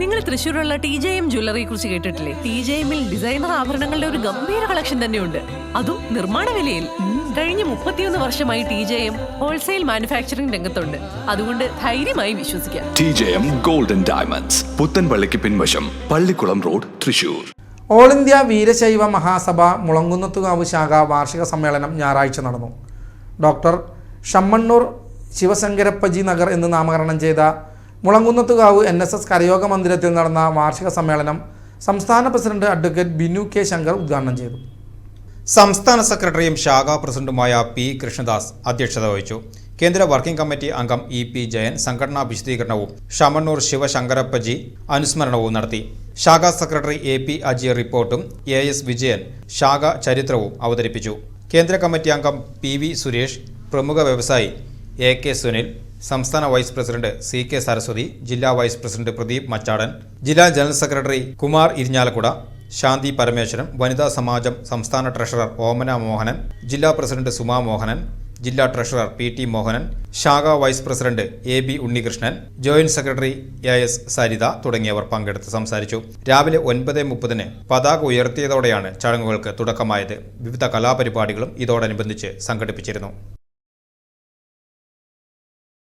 നിങ്ങൾ തൃശ്ശൂരുള്ള T J M ജ്വല്ലറിയെ കുറിച്ച് കേട്ടിട്ടില്ലേ? ടി ജെ എമ്മിൽ ഡിസൈനർ ആഭരണങ്ങളുടെ ഒരു ഗംഭീര കളക്ഷൻ തന്നെയുണ്ട്. അതും നിർമ്മാണ വിലയിൽ. കഴിഞ്ഞ മുപ്പത്തിയൊന്ന് വർഷമായി T J M wholesale manufacturing രംഗത്തുണ്ട്. അതുകൊണ്ട് ധൈര്യമായി വിശ്വസിക്കാം. T J M golden diamonds പുത്തൻപള്ളിക്ക് പിൻവശം Pallikulam road Thrissur all India Veerashaiva Mahasabha Mulankunnathukavu ശാഖ വാർഷിക സമ്മേളനം ഞായറാഴ്ച നടന്നു. ഡോക്ടർ ഷമ്മണ്ണൂർ ശിവശങ്കരപ്പജി നഗർ എന്ന് നാമകരണം ചെയ്ത മുളങ്കുന്നത്തുകാവ് എൻ എസ് എസ് കരയോഗ മന്ദിരത്തിൽ നടന്ന വാർഷിക സമ്മേളനം സംസ്ഥാന president advocate Binu K Shankar ഉദ്ഘാടനം ചെയ്തു. സംസ്ഥാന സെക്രട്ടറിയും ശാഖാ പ്രസിഡന്റുമായ പി കൃഷ്ണദാസ് അധ്യക്ഷത വഹിച്ചു. കേന്ദ്ര വർക്കിംഗ് കമ്മിറ്റി അംഗം ഇ പി ജയൻ സംഘടനാ വിശദീകരണവും ഷമണ്ണൂർ ശിവശങ്കരപ്പജി അനുസ്മരണവും നടത്തി. ശാഖാ സെക്രട്ടറി എ പി അജി റിപ്പോർട്ടും എ എസ് വിജയൻ ശാഖ ചരിത്രവും അവതരിപ്പിച്ചു. കേന്ദ്ര കമ്മിറ്റി അംഗം പി വി സുരേഷ് പ്രമുഖ വ്യവസായി എ കെ സുനിൽ സംസ്ഥാന vice president C K Saraswathi ജില്ലാ വൈസ് പ്രസിഡന്റ് പ്രദീപ് മച്ചാടൻ ജില്ലാ ജനറൽ സെക്രട്ടറി കുമാർ ഇരിഞ്ഞാലക്കുട ശാന്തി പരമേശ്വരൻ വനിതാ സമാജം സംസ്ഥാന ട്രഷറർ ഓമന മോഹനൻ ജില്ലാ പ്രസിഡന്റ് സുമാ മോഹനൻ ജില്ലാ ട്രഷറർ പി ടി മോഹനൻ ശാഖ vice president A B Unnikrishnan joint secretary A S Saritha തുടങ്ങിയവർ പങ്കെടുത്ത് സംസാരിച്ചു. രാവിലെ ഒൻപത് മുപ്പതിന് പതാക ഉയർത്തിയതോടെയാണ് ചടങ്ങുകൾക്ക് തുടക്കമായത്. വിവിധ കലാപരിപാടികളും ഇതോടനുബന്ധിച്ച് സംഘടിപ്പിച്ചിരുന്നു.